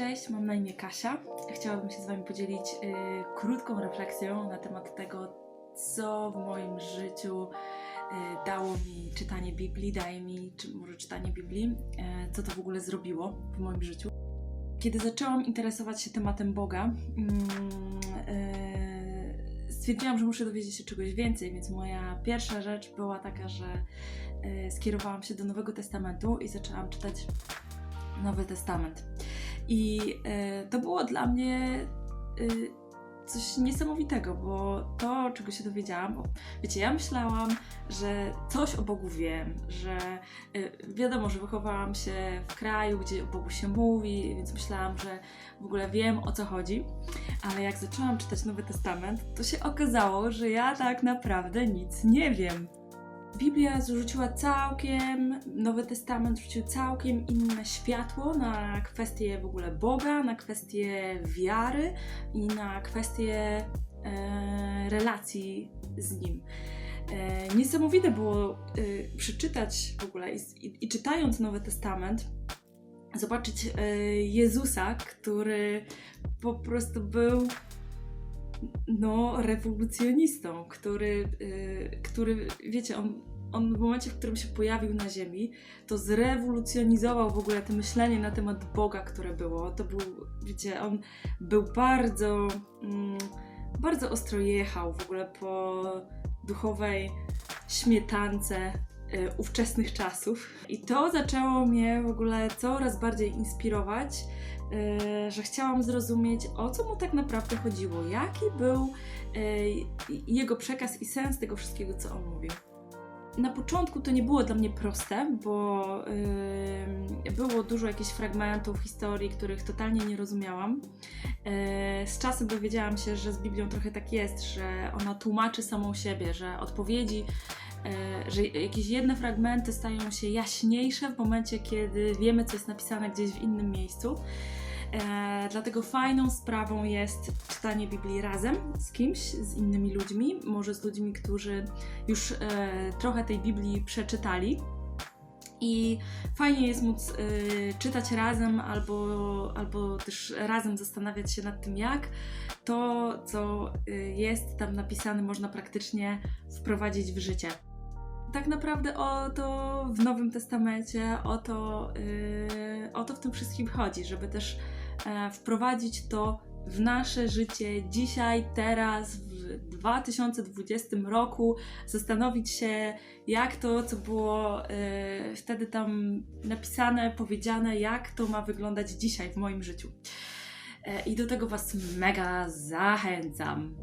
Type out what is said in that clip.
cześć, mam na imię Kasia. Chciałabym się z Wami podzielić y, krótką refleksją na temat tego, co w moim życiu y, dało mi czytanie Biblii, daje mi, czy może czytanie Biblii, y, co to w ogóle zrobiło w moim życiu. Kiedy zaczęłam interesować się tematem Boga, mm, y, stwierdziłam, że muszę dowiedzieć się czegoś więcej, więc moja pierwsza rzecz była taka, że y, skierowałam się do Nowego Testamentu i zaczęłam czytać Nowy Testament. I e, to było dla mnie e, coś niesamowitego, bo to, czego się dowiedziałam, bo wiecie, ja myślałam, że coś o Bogu wiem, że e, wiadomo, że wychowałam się w kraju, gdzie o Bogu się mówi, więc myślałam, że w ogóle wiem o co chodzi, ale jak zaczęłam czytać Nowy Testament, to się okazało, że ja tak naprawdę nic nie wiem. Biblia zrzuciła całkiem, Nowy Testament rzucił całkiem inne światło na kwestię w ogóle Boga, na kwestię wiary i na kwestię e, relacji z Nim. E, niesamowite było e, przeczytać w ogóle i, i, i czytając Nowy Testament, zobaczyć e, Jezusa, który po prostu był no, rewolucjonistą, który, y, który wiecie, on, on w momencie, w którym się pojawił na Ziemi, to zrewolucjonizował w ogóle to myślenie na temat Boga, które było. To był, wiecie, on był bardzo, mm, bardzo ostro jechał w ogóle po duchowej śmietance ówczesnych czasów. I to zaczęło mnie w ogóle coraz bardziej inspirować e, że chciałam zrozumieć, o co mu tak naprawdę chodziło, jaki był e, jego przekaz i sens tego wszystkiego, co on mówił. Na początku to nie było dla mnie proste, bo e, było dużo jakichś fragmentów historii, których totalnie nie rozumiałam. E, z czasem dowiedziałam się, że z Biblią trochę tak jest, że ona tłumaczy samą siebie, że odpowiedzi e, że jakieś jedne fragmenty stają się jaśniejsze w momencie, kiedy wiemy, co jest napisane gdzieś w innym miejscu. E, dlatego fajną sprawą jest czytanie Biblii razem z kimś, z innymi ludźmi, może z ludźmi, którzy już e, trochę tej Biblii przeczytali. I fajnie jest móc czytać razem, albo, albo też razem zastanawiać się nad tym, jak to, co jest tam napisane, można praktycznie wprowadzić w życie. Tak naprawdę o to w Nowym Testamencie, o to, y, o to w tym wszystkim chodzi, żeby też e, wprowadzić to w nasze życie dzisiaj, teraz, w 2020 roku, zastanowić się, jak to, co było e, wtedy tam napisane, powiedziane, jak to ma wyglądać dzisiaj w moim życiu. E, I do tego Was mega zachęcam.